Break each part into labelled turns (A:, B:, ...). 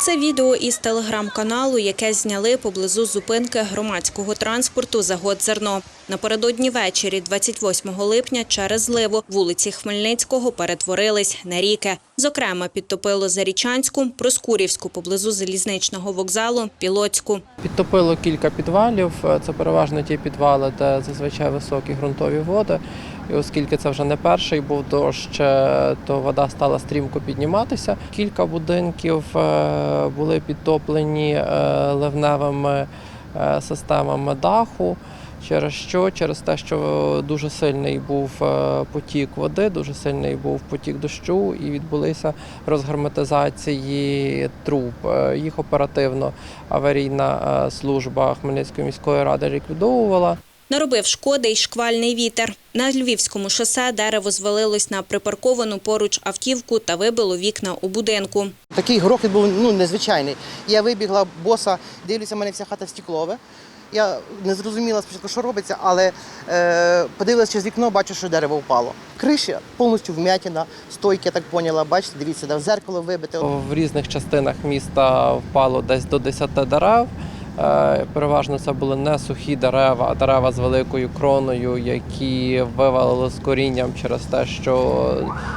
A: Це відео із телеграм-каналу, яке зняли поблизу зупинки громадського транспорту «Загодзерно». Напередодні ввечері 28 липня через зливу вулиці Хмельницького перетворились на ріки. Зокрема, підтопило Зарічанську, Проскурівську поблизу залізничного вокзалу, Пілоцьку.
B: Підтопило кілька підвалів. Це переважно ті підвали, де зазвичай високі ґрунтові води. І оскільки це вже не перший був дощ, е, то вода стала стрімко підніматися. Кілька будинків е, були підтоплені е, ливневими системами даху. Через що? Через те, що дуже сильний був потік води, дуже сильний був потік дощу, і відбулися розгерметизації труб. Їх оперативно аварійна служба Хмельницької міської ради ліквідовувала.
A: Наробив шкоди й шквальний вітер. На Львівському шосе дерево звалилось на припарковану поруч автівку та вибило вікна у будинку.
C: Такий грохіт був ну, незвичайний. Я вибігла боса, дивлюся, в мене вся хата стеклове. Я не зрозуміла спочатку, що робиться, але е, подивилася через вікно, бачу, що дерево впало. Криша повністю вмятіна, стойки, я так поняла. Бачите, дивіться, да, зеркало вибите.
B: В різних частинах міста впало десь до 10 дерев. Е, Переважно це були не сухі дерева, а дерева з великою кроною, які вивалили з корінням через те, що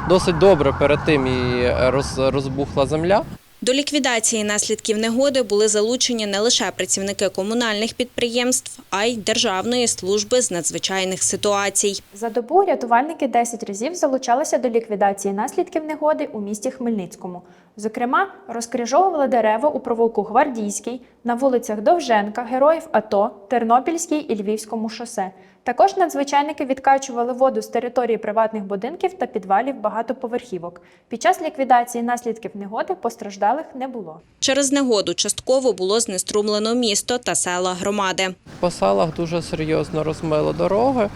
B: досить добре перед тим і роз- розбухла земля.
A: До ліквідації наслідків негоди були залучені не лише працівники комунальних підприємств, а й Державної служби з надзвичайних ситуацій.
D: За добу рятувальники 10 разів залучалися до ліквідації наслідків негоди у місті Хмельницькому. Зокрема, розкрижовували дерева у провулку Гвардійський, на вулицях Довженка, Героїв АТО, Тернопільській і Львівському шосе. Також надзвичайники відкачували воду з території приватних будинків та підвалів багатоповерхівок. Під час ліквідації наслідків негоди постраждалих не було.
A: Через негоду частково було знеструмлено місто та села громади.
B: По селах дуже серйозно розмило дороги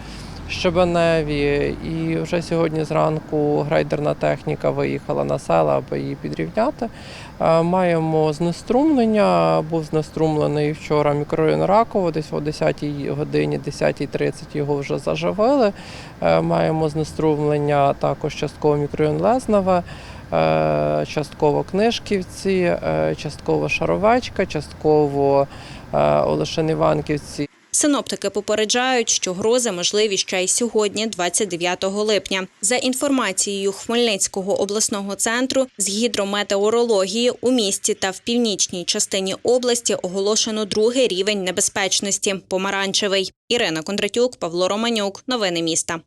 B: щебеневі, і вже сьогодні зранку грейдерна техніка виїхала на села, аби її підрівняти. Е, Маємо знеструмлення. Був знеструмлений вчора мікрорайон Раково, десь о 10 годині, 10.30 його вже заживили. Е, Маємо знеструмлення також частково мікрорайон Лезневе. е, Частково Книжківці, частково Шаровечка, частково Олешин Іванківці.
A: Синоптики попереджають, що грози можливі ще й сьогодні, 29 липня. За інформацією Хмельницького обласного центру з гідрометеорології у місті та в північній частині області оголошено другий рівень небезпечності помаранчевий. Ірина Кондратюк, Павло Романюк. Новини міста.